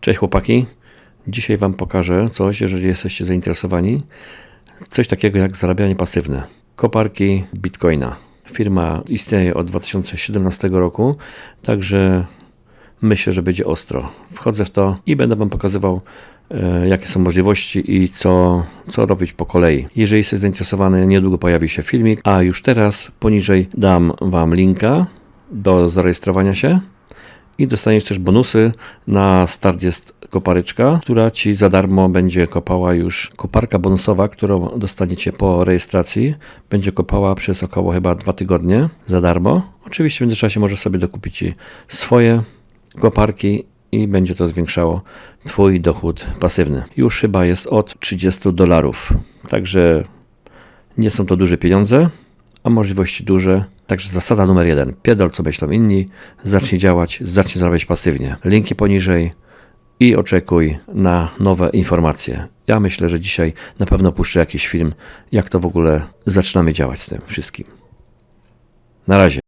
Cześć chłopaki. Dzisiaj Wam pokażę coś, jeżeli jesteście zainteresowani. Coś takiego jak zarabianie pasywne. Koparki Bitcoina. Firma istnieje od 2017 roku, także myślę, że będzie ostro. Wchodzę w to i będę Wam pokazywał, e, jakie są możliwości i co, co robić po kolei. Jeżeli jesteś zainteresowany, niedługo pojawi się filmik, a już teraz poniżej dam Wam linka do zarejestrowania się i dostaniesz też bonusy. Na start jest koparyczka, która ci za darmo będzie kopała już koparka bonusowa, którą dostaniecie po rejestracji. Będzie kopała przez około chyba dwa tygodnie za darmo. Oczywiście w międzyczasie możesz sobie dokupić swoje koparki i będzie to zwiększało Twój dochód pasywny. Już chyba jest od 30 dolarów. Także nie są to duże pieniądze, a możliwości duże. Także zasada numer jeden. Pierdol co myślą inni, zacznij działać, zacznij zarabiać pasywnie. Linki poniżej i oczekuj na nowe informacje. Ja myślę, że dzisiaj na pewno puszczę jakiś film, jak to w ogóle zaczynamy działać z tym wszystkim. Na razie.